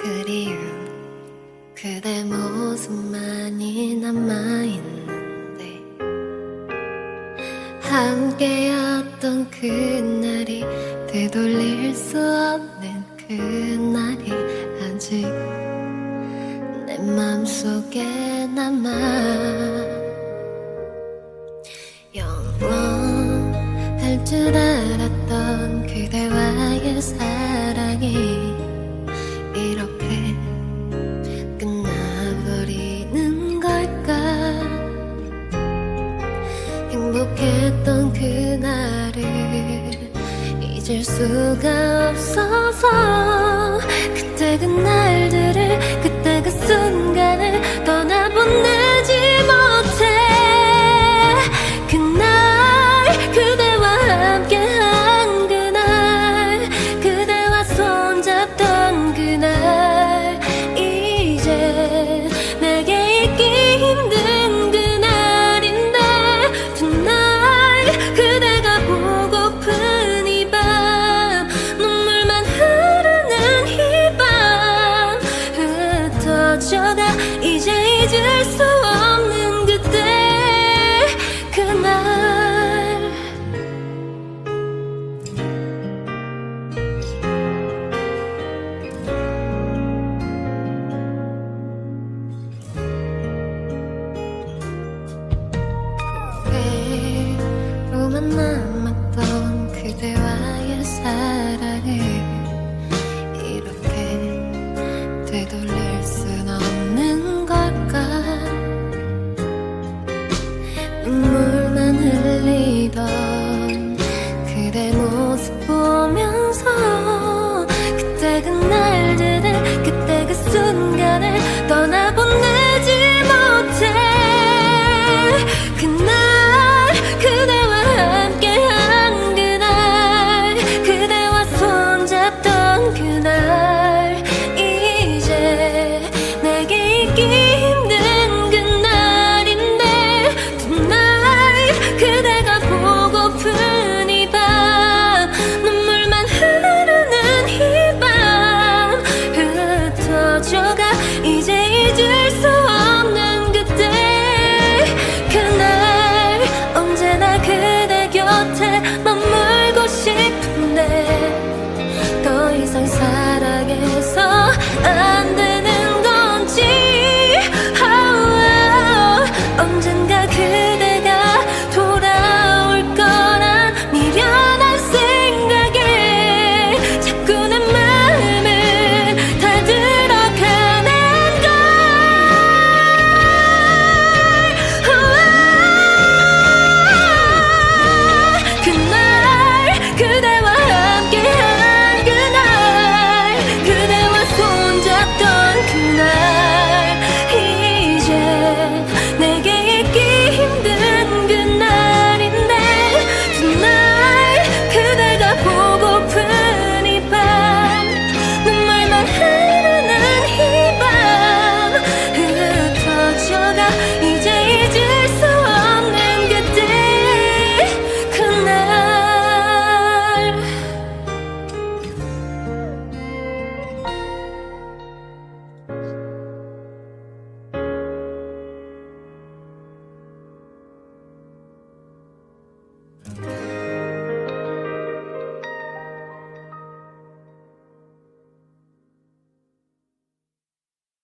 그리운 그대 모습만이 남아있는 함께였던 그날이 되돌릴 수 없는 그날이 아직 내 맘속에 남아. 영원할 줄 알았 잊을 수가 없어서 그때 그날 흩어져가 이제 잊을 수 없는 그때 그날. 후회로만 남았던 그대와의 사랑을 순간을 떠나보내지 못해. 그날 그대와 함께한 그날 그대와 손잡던 그날 이제 내게 있기 힘든 그날인데 tonight 그대 흩어져가. 이제